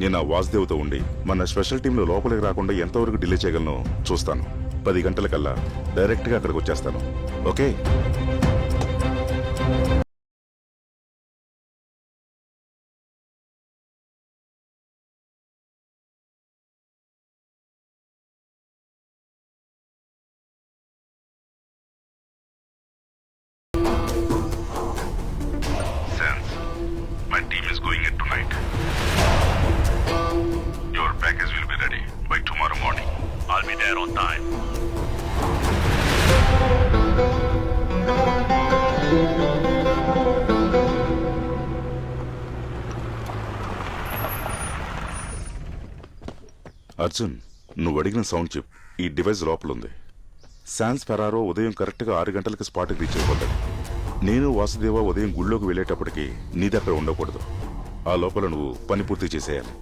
నేను ఆ వాసుదేవ్తో ఉండి మన స్పెషల్ టీంలో లోపలికి రాకుండా ఎంతవరకు డిలే చేయగలను చూస్తాను. పది గంటలకల్లా డైరెక్ట్గా అక్కడికి వచ్చేస్తాను. Okay? My team is going in tonight. There on time. Arjun నువ్వు అడిగిన సౌండ్ చిప్ ఈ డివైస్ లోపల ఉంది శాన్స్ ఫెరారో ఉదయం కరెక్ట్గా ఆరు గంటలకు స్పాట్కి రీచ్ అయిపోతాడు. నేను వాసుదేవ ఉదయం గుళ్ళోకి వెళ్ళేటప్పటికి నీది అక్కడ ఉండకూడదు. ఆ లోపల నువ్వు పని పూర్తి చేసేయాలి.